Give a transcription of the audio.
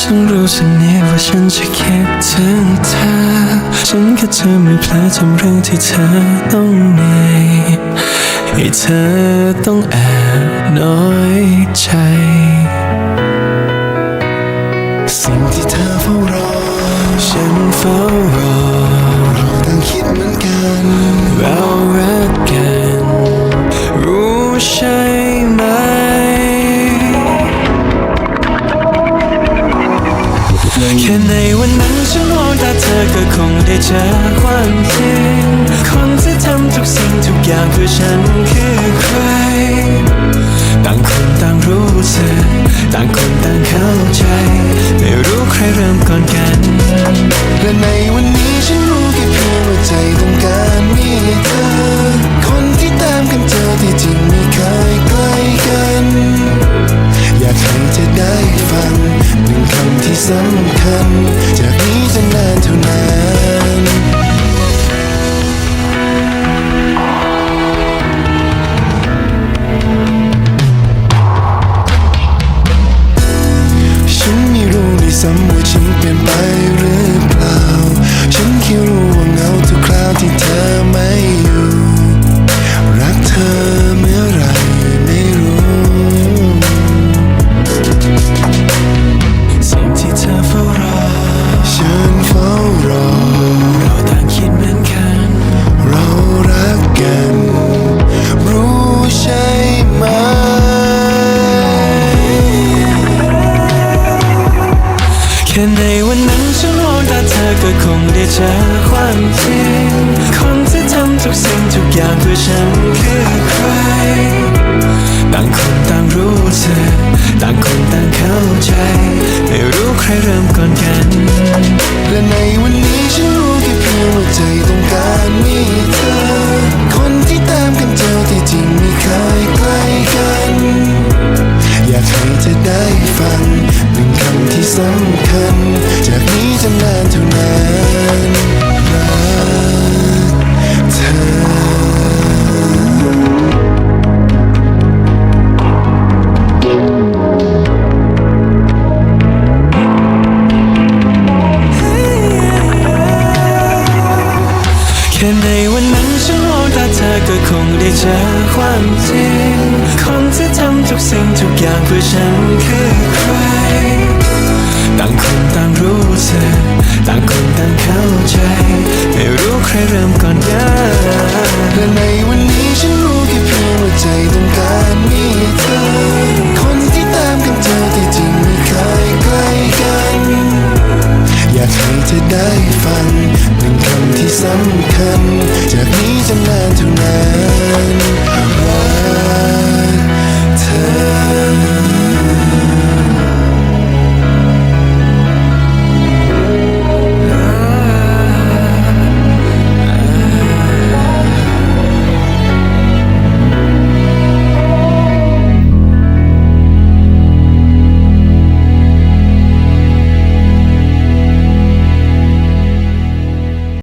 ฉันรู้สึกเนี่ยว่าฉันจะคิดถึงเธอ ฉันก็จะไม่เพลอจำเรื่องที่เธอต้องเหนื่อยให้เธอต้องแอบน้อยใจ สิ่งที่เธอเฝ้ารอฉันเฝ้า ได้เจอความจริง คนที่ทำทุกสิ่งทุกอย่างเพื่อฉันคือใคร ต่างคนต่างรู้สึกต่างคนต่างเข้าใจ ไม่รู้ใครเริ่มก่อนกัน และในวันนี้ฉันรู้แค่เพียงว่าใจต้องการมีเธอ คนที่ตามกันเจอที่จริงไม่เคยใกล้กัน อยากให้เธอได้ฟังหนึ่งคำที่สำคัญียนไปหรือเปล่า ฉันแค่รู้ว่าเหงาทุกคราวที่เธอไม่อยู่ แค่ในวันนั้นฉันมองตาเธอก็คงได้เจอความจริง คนที่ทำทุกสิ่งทุกอย่างเพื่อฉันคือใคร ต่างคนต่างรู้สึกต่างคนต่างเข้าใจ ไม่รู้ใครเริ่มก่อนกัน และในวัน งชั่วโมงแต่เธอก็คงได้เจอความจริง คนที่ทำทุกสิ่งทุกอย่างเพื่อฉันคือใคร ต่างคนต่างรู้สึต่างคนต่างเข้าใจ ไม่รู้ใครเริ่มก่อนกัและในวันนี้ฉันรู้แค่เพียงว่าใจต้องการมีเธอ คนที่ตามกัน จากนี้จะนานเท่านั้นว่าเธอ